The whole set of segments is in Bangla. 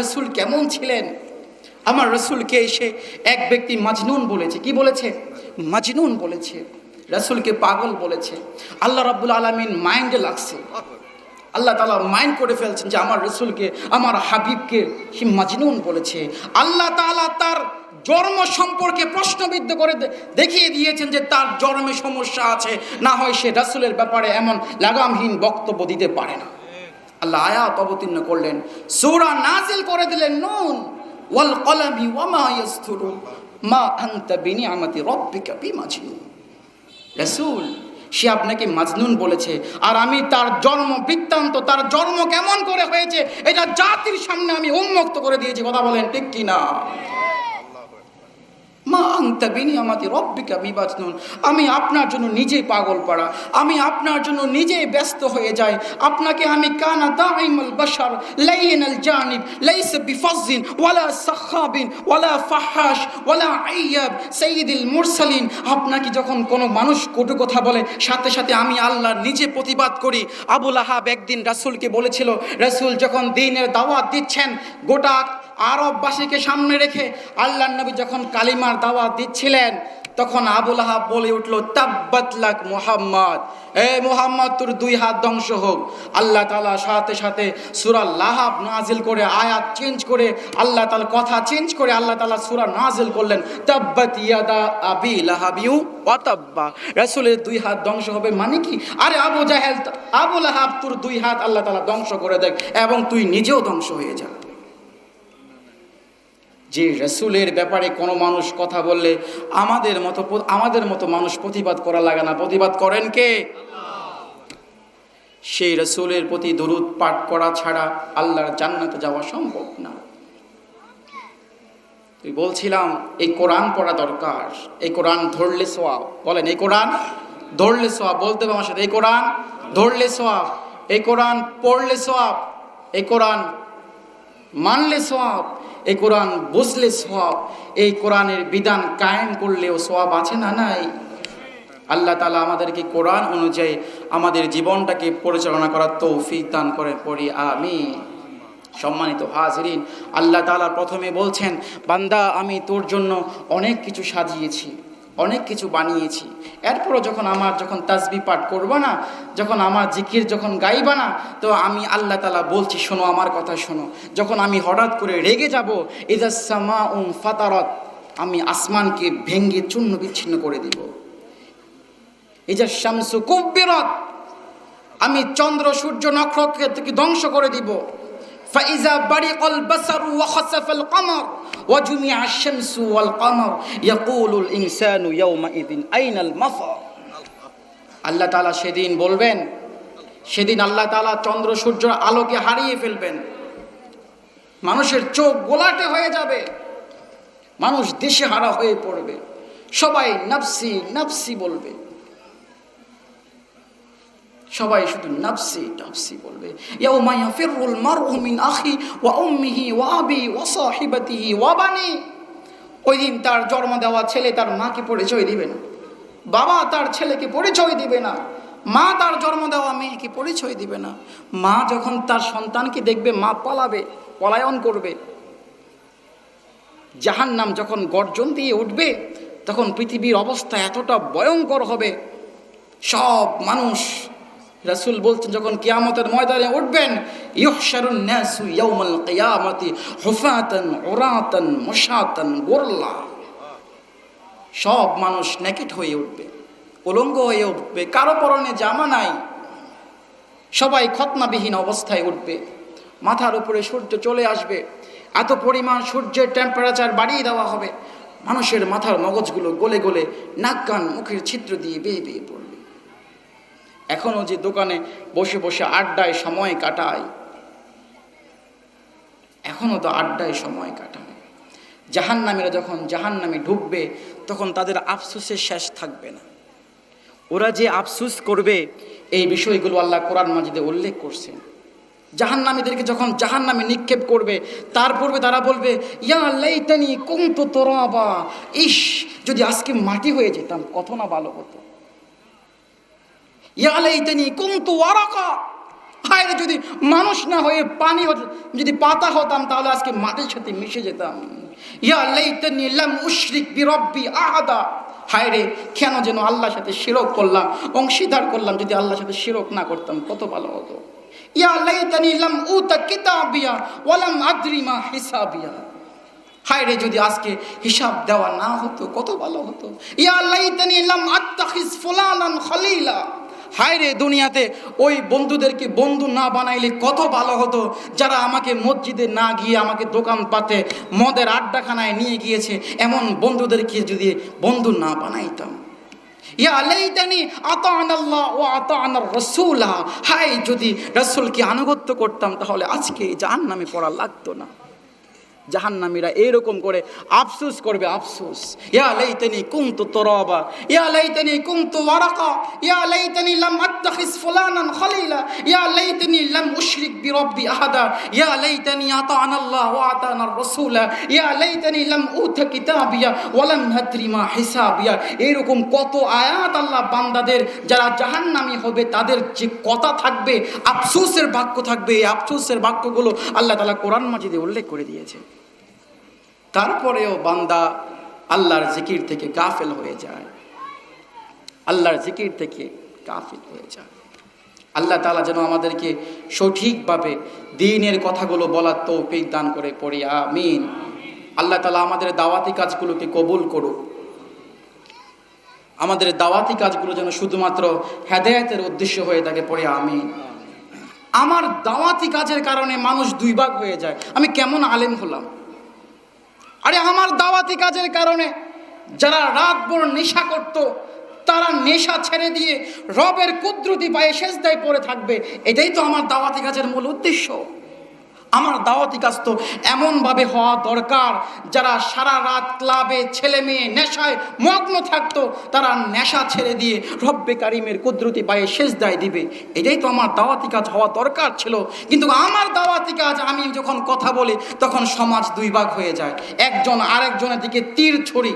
রসুল কেমন ছিলেন? আমার রসুলকে এসে এক ব্যক্তি মাজনুন বলেছে। কি বলেছে? মাজনুন বলেছে। রসুলকে পাগল বলেছে। আল্লাহ রাব্বুল আলমিন মাইন্ডে লাগছে। আল্লাহ তালা মাইন্ড করে ফেলছেন যে আমার রসুলকে, আমার হাবিবকে সে মাজনুন বলেছে। আল্লাহ তালা তার জন্ম সম্পর্কে প্রশ্নবিদ্ধ করে দেখিয়ে দিয়েছেন যে তার জন্মে সমস্যা আছে। না হয় সে রাসুলের ব্যাপারে এমন লাগামহীন বক্তব্য দিতে পারে না। আল্লাহ আয়াত অবতীর্ণ করলেন। সূরা নাজিল করে দিলেন নুন। ওয়াল কলামি ওয়ামা ইয়াসতুরুন মা আনতা বিনিআমাতি রাব্বিকা বিমাজনুন। রাসূল, সে আপনাকে মাজনুন বলেছে, আর আমি তার জন্ম বৃত্তান্ত, তার জন্ম কেমন করে হয়েছে, এটা জাতির সামনে আমি উন্মুক্ত করে দিয়েছি। কথা বলেন ঠিক কি না মা আংতা বিনি আমাদের রব্বিকা বিবাজনুন আমি আপনার জন্য নিজে পাগল পাড়া। আমি আপনার জন্য নিজেই ব্যস্ত হয়ে যাই। আপনাকে আমি কানা দাইমাল বাশার লাইনাল জানিব, লাইসা বিফাজিন ওয়ালা সাখাবিন, ওয়ালা ফাহাশ, ওয়ালা আইয়াব, সাইয়্যিদুল মুরসালিন। আপনাকে যখন কোনো মানুষ কটু কথা বলে, সাথে সাথে আমি আল্লাহ নিজে প্রতিবাদ করি। আবুল আহাব একদিন রাসূলকে বলেছিল, রাসূল যখন দিনের দাওয়াত দিচ্ছেন, গোটা আরববাসীকে সামনে রেখে আল্লাহ নবী যখন কালিমার দাওয়াত দিচ্ছিলেন, তখন আবুল আহাব বলে উঠল, তাব্বাত লাক মুহাম্মদ। এ মুহাম্মদ, তোর দুই হাত ধ্বংস হোক। আল্লাহ তালা সাথে সাথে সুরা লাহাব নাজিল করে আয়াত চেঞ্জ করে আল্লাহ তালা কথা চেঞ্জ করে আল্লাহ তালা সুরা নাজিল করলেন, তাব্বাত ইয়াদা আবি লাহাবিউ ওয়াতাব্বা রাসূলের দুই হাত ধ্বংস হবে মানে কি? আরে আবু জাহেল, আবুল আহাব, তোর দুই হাত আল্লাহ তালা ধ্বংস করে দেখ এবং তুই নিজেও ধ্বংস হয়ে যা। যে রসুলের ব্যাপারে কোনো মানুষ কথা বললে আমাদের মতো আমাদের মতো মানুষ প্রতিবাদ করা লাগে না। প্রতিবাদ করেন কে? সেই রসুলের প্রতি দরুদ পাঠ করা ছাড়া আল্লাহর জান্নাতে যাওয়া সম্ভব না। তুই বলছিলাম, এই কোরআন পড়া দরকার। এই কোরআন ধরলে সোয়াব বলেন, এই কোরআন ধরলে সোয়াব বলতে হবে আমার সাথে, এই কোরআন ধরলে সোয়াব এই কোরআন পড়লে সোয়াব এই কোরআন মানলে সওয়াব। এই কোরআন বুঝলে সব, এই কোরআনের বিধান কায়েম করলেও সব আছে না নাই? আল্লাহ তালা আমাদেরকে কোরআন অনুযায়ী আমাদের জীবনটাকে পরিচালনা করার তৌফিক দান করে পড়ি আমি সম্মানিত হাজরিন, আল্লাহ তালা প্রথমে বলছেন, বান্দা, আমি তোর জন্য অনেক কিছু সাজিয়েছি। অনেক কিছু বানিয়েছি। এরপরও যখন আমার যখন তাসবি পাঠ করবা না, যখন আমার জিকির যখন গাইবা না, তো আমি আল্লাহ তালা বলছি, শোনো, আমার কথা শোনো। যখন আমি হঠাৎ করে রেগে যাব ইদাসমা উম ফাতারত, আমি আসমানকে ভেঙ্গে চূর্ণ বিচ্ছিন্ন করে দিব। ইজা শামসু কুব্বিরত, আমি চন্দ্র সূর্য নক্ষত্রকে ধ্বংস করে দিব। ওয়া খাসাফাল কমর ওয়া জুমিআ আশ-শামসু ওয়াল কমর ইয়াকুলুল ইনসানু ইয়াওমাইযিন আইনাল মাফার আল্লাহ তাআলা সেদিন বলবেন, সেদিন আল্লাহ তাআলা চন্দ্র সূর্য আলোকে হারিয়ে ফেলবেন। মানুষের চোখ গোলাটে হয়ে যাবে। মানুষ দেশে হারা হয়ে পড়বে। সবাই নাফসি নাফসি বলবে। সবাই শুধু নাফসি নাফসি বলবে। ইয়াউমা ইয়াফিরুল মারউ মিন আখি ওয়া উম্মিহি ওয়া আবি ওয়া সাহিবাতিহি ওয়া বানি। ওই দিন তার জন্ম দেওয়া ছেলে তার মাকে পরিচয় দিবে না। বাবা তার ছেলেকে পরিচয় দিবে না। মা তার জন্ম দেওয়া মেয়েকে পরিচয় দিবে না। মা যখন তার সন্তানকে দেখবে, মা পালাবে, পলায়ন করবে। জাহান্নাম যখন গর্জন দিয়ে উঠবে, তখন পৃথিবীর অবস্থা এতটা ভয়ঙ্কর হবে। সব মানুষ রাসূল বলছেন, যখন কিয়ামতের ময়দানে উঠবেন সব মানুষ নেকেট হয়ে উঠবে, উলঙ্গ হয়ে উঠবে, কারও পরনে জামা নাই। সবাই খতনাবিহীন অবস্থায় উঠবে, মাথার উপরে সূর্য চলে আসবে, এত পরিমাণ সূর্যের টেম্পারেচার বাড়িয়ে দেওয়া হবে। মানুষের মাথার মগজগুলো গলে গলে নাক কান মুখের ছিদ্র দিয়ে বেয়ে বেয়ে পড়বে। এখনও যে দোকানে বসে বসে আড্ডায় সময় কাটায় এখনও তো আড্ডায় সময় কাটায়। জাহান্নামীরা যখন জাহান্নামে ঢুকবে, তখন তাদের আফসোসের শেষ থাকবে না। ওরা যে আফসুস করবে, এই বিষয়গুলো আল্লাহ কোরআন মাজিদে উল্লেখ করছেন। জাহান্নামীদেরকে যখন জাহান্নামে নিক্ষেপ করবে, তার পূর্বে তারা বলবে, ইয়া লাইতানি কুমতু তোরাবা। ইস যদি আজকে মাটি হয়ে যেতাম, কত না ভালো হতো। ইয়া লাইতানি কুমতু ওয়ারাকা। হায় যদি মানুষ না হয়ে পানি হতো, যদি পাতা হতাম, তাহলে আজকে মাটির সাথে মিশে যেতাম। ইয়া লাইতানি লাম উশরিক বিরব্বি আহাদা। হায় রে, কেন যেন আল্লাহর সাথে শিরক করলাম, অংশীদার করলাম, যদি আল্লাহর সাথে শিরক না করতাম, কত ভালো হতো। ইয়া লাইতানি লাম উতা কিতাবিয়া ওয়ালাম আদরি মা হিসাবিয়া। হায় রে, যদি আজকে হিসাব দেওয়া না হতো, কত ভালো হতো। ইয়া লাইতানি লাম আত্তাখিজ ফুলানান খলিলা। হায় রে দুনিয়াতে ওই বন্ধুদেরকে বন্ধু না বানাইলে কত ভালো হতো? যারা আমাকে মসজিদে না গিয়ে আমাকে দোকান পাতে মদের আড্ডাখানায় নিয়ে গিয়েছে, এমন বন্ধুদেরকে যদি বন্ধু না বানাইতাম। ইয়া রাসূলা। হায়, যদি রাসূলকে আনুগত্য করতাম, তাহলে আজকে জাহান্নামে পড়া লাগতো না। জাহান্নামীরা এরকম করে আফসুস করবে, আফসোস। ইয়া লাইতানি কুনতু তুরাবা, ইয়া লাইতানি কুনতু ওয়ারাকা, ইয়া লাইতানি লাম আত্তাখিজ ফুলানান খলিলা, ইয়া লাইতানি লাম উশরিক বিরব্বি আহাদা, ইয়া লাইতানি আতাআনা আল্লাহ ওয়া আতাআনা রাসূলা, ইয়া লাইতানি লাম উতা কিতাবিয়া ওয়া লাম নাদরি মা হিসাবিয়া। এরকম কত আয়াত আল্লাহ বান্দাদের, যারা জাহান্নামী হবে, তাদের যে কথা থাকবে, আফসোসের বাক্য থাকবে, এই আফসোসের বাক্যগুলো আল্লাহ তাআলা কোরআন মাজিদে উল্লেখ করে দিয়েছে তারপরেও বান্দা আল্লাহর জিকির থেকে গাফেল হয়ে যায়। আল্লাহর জিকির থেকে গাফিল হয়ে যায়। আল্লাহ তালা যেন আমাদেরকে সঠিকভাবে দিনের কথাগুলো বলার তৌফিক দান করে পড়ি, আমিন। আল্লাহ তালা আমাদের দাওয়াতি কাজগুলোকে কবুল করুক। আমাদের দাওয়াতি কাজগুলো যেন শুধুমাত্র হেদায়তের উদ্দেশ্য হয়ে থাকে, পড়ে, আমিন। আমার দাওয়াতি কাজের কারণে মানুষ দুই ভাগ হয়ে যায়। আমি কেমন আলেম হলাম? আরে আমার দাওয়াতি কাজের কারণে যারা রাত রাতভর নেশা করত, তারা নেশা ছেড়ে দিয়ে রবের কুদ্রুতি পায়ে শেষদায় পড়ে থাকবে, এটাই তো আমার দাওয়াতি কাজের মূল উদ্দেশ্য। আমার দাওয়াতি কাজ তো এমনভাবে হওয়া দরকার যারা সারা রাত ক্লাবে ছেলে মেয়ে নেশায় মগ্ন থাকতো, তারা নেশা ছেড়ে দিয়ে রব্বে কারিমের কুদরতি পায়ে শেষ দায় দিবে। এটাই তো আমার দাওয়াতি কাজ হওয়া দরকার ছিল। কিন্তু আমার দাওয়াতি কাজ আমি যখন কথা বলি, তখন সমাজ দুই ভাগ হয়ে যায়। একজন আরেকজনের দিকে তীর ছড়ি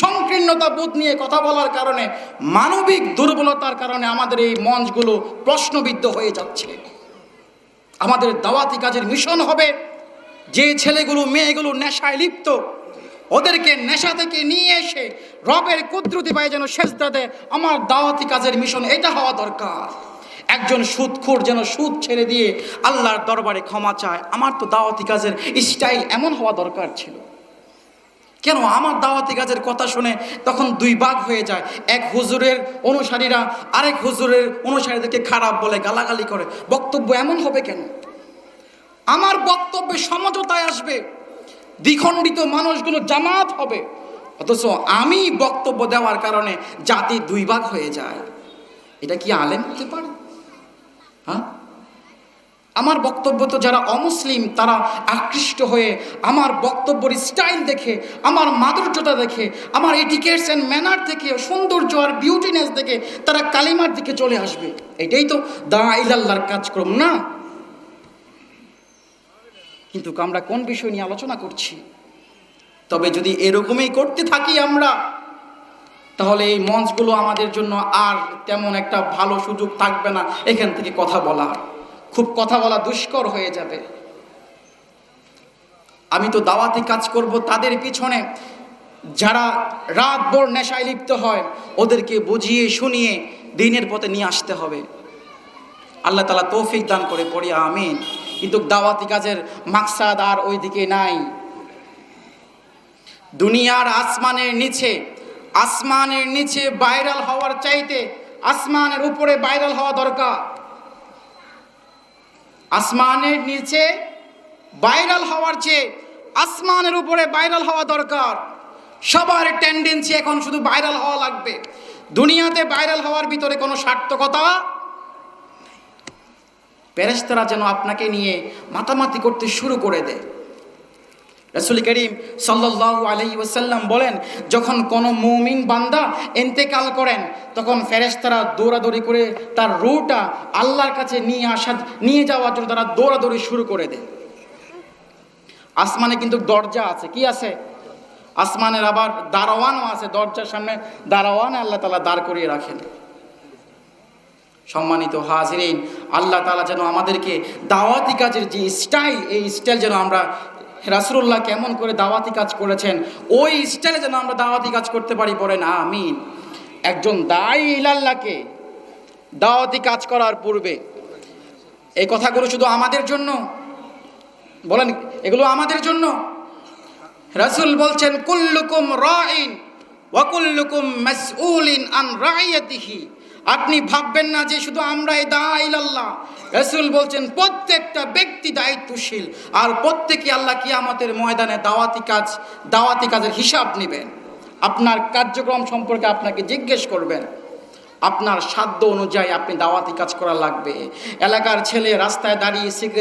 সংকীর্ণতা বোধ নিয়ে কথা বলার কারণে, মানবিক দুর্বলতার কারণে আমাদের এই মঞ্চগুলো প্রশ্নবিদ্ধ হয়ে যাচ্ছে। আমাদের দাওয়াতি কাজের মিশন হবে। যে ছেলেগুলো, মেয়েগুলো নেশায় লিপ্ত, ওদেরকে নেশা থেকে নিয়ে এসে রবের কুদ্রুতি পায় যেন সেজদা দেয়, আমার দাওয়াতি কাজের মিশন এটা হওয়া দরকার। একজন সুদখোর যেন সুদ ছেড়ে দিয়ে আল্লাহর দরবারে ক্ষমা চায়, আমার তো দাওয়াতি কাজের স্টাইল এমন হওয়া দরকার ছিল। কেন আমার দাওয়াতি কাজের কথা শুনে তখন দুই ভাগ হয়ে যায়। এক হুজুরের অনুসারীরা, আরেক হুজুরের অনুসারীদেরকে খারাপ বলে, গালাগালি করে। বক্তব্য এমন হবে কেন? আমার বক্তব্যে সমঝোতায় আসবে। দ্বিখণ্ডিত মানুষগুলো জামাত হবে। অথচ আমি বক্তব্য দেওয়ার কারণে জাতি দুই ভাগ হয়ে যায়। এটা কি আলেম হতে পারে? হ্যাঁ? আমার বক্তব্য তো যারা অমুসলিম, তারা আকৃষ্ট হয়ে আমার বক্তব্যের স্টাইল দেখে, আমার মাধুর্যতা দেখে, আমার এটিকেটস অ্যান্ড ম্যানার দেখে, সৌন্দর্য আর বিউটিনেস দেখে তারা কালিমার দিকে চলে আসবে। এটাই তো দা ইলাল্লাহর কাজক্রম, না? কিন্তু আমরা কোন বিষয় নিয়ে আলোচনা করছি? তবে যদি এরকমই করতে থাকি আমরা, তাহলে এই মঞ্চগুলো আমাদের জন্য আর তেমন একটা ভালো সুযোগ থাকবে না। এখান থেকে কথা বলার খুব কথা বলা দুষ্কর হয়ে যাবে। আমি তো দাওয়াতি কাজ করব তাদের পিছনে। যারা রাত ভোর নেশায় লিপ্ত হয়, ওদেরকে বুঝিয়ে শুনিয়ে দিনের পথে নিয়ে আসতে হবে। আল্লাহ তালা তৌফিক দান করে পড়ি, আমিন। কিন্তু দাওয়াতি কাজের মাকসাদ আর ওই দিকে নাই। দুনিয়ার আসমানের নিচে আসমানের নিচে ভাইরাল হওয়ার চাইতে আসমানের উপরে ভাইরাল হওয়া দরকার। আসমানের নিচে ভাইরাল হওয়ার চেয়ে আসমানের উপরে ভাইরাল হওয়া দরকার। সবার টেন্ডেন্সি এখন শুধু ভাইরাল হওয়া লাগবে। দুনিয়াতে ভাইরাল হওয়ার ভিতরে কোনো সার্থকতা প্যারেস্তারা যেন আপনাকে নিয়ে মাতামাতি করতে শুরু করে দেয়। রসুল করিম সাল্লাহ আলহি ওসাল্লাম বলেন, যখন কোনো মৌমিন বান্দা এন্তেকাল করেন, তখন ফেরেশতারা দৌড়াদৌড়ি করে তার রুটা আল্লাহর কাছে নিয়ে আসা নিয়ে যাওয়ার জন্য তারা দৌড়াদৌড়ি শুরু করে দেয়। আসমানে কিন্তু দরজা আছে, কি আছে? আসমানের আবার দারোয়ানও আছে, দরজার সামনে দারোয়ান আল্লাহ তালা দাঁড় করিয়ে রাখেন। সম্মানিত হাজরিন, আল্লাহ তালা যেন আমাদেরকে দাওয়াতি কাজের যে স্টাইল এই স্টাইল যেন আমরা রাসুল্লাহ কেমন করে দাওয়াতি কাজ করেছেন, ওই স্টাইলে যেন আমরা দাওয়াতি কাজ করতে পারি, বলেন আমিন। একজন দায়ী ইলাল্লাহকে দাওয়াতি কাজ করার পূর্বে, এই কথাগুলো শুধু আমাদের জন্য, বলেন, এগুলো আমাদের জন্য। রাসূল বলছেন, কুল্লুকুম রাইন ওয়া কুল্লুকুম মাসউলিন আন রাইয়াতিহি। আপনি ভাববেন না যে শুধু আমরাই আল্লাহ রসুল বলছেন, প্রত্যেকটা ব্যক্তি দায়িত্বশীল, আর প্রত্যেকে আল্লাহ কি আমাদের ময়দানে দাওয়াতি কাজ, দাওয়াতি কাজের হিসাব নেবেন। আপনার কার্যক্রম সম্পর্কে আপনাকে জিজ্ঞেস করবেন। আপনার সাধ্য অনুযায়ী আপনি দাওয়াতি কাজ করা লাগবে। এলাকার ছেলে রাস্তায় দাঁড়িয়ে সিগারেট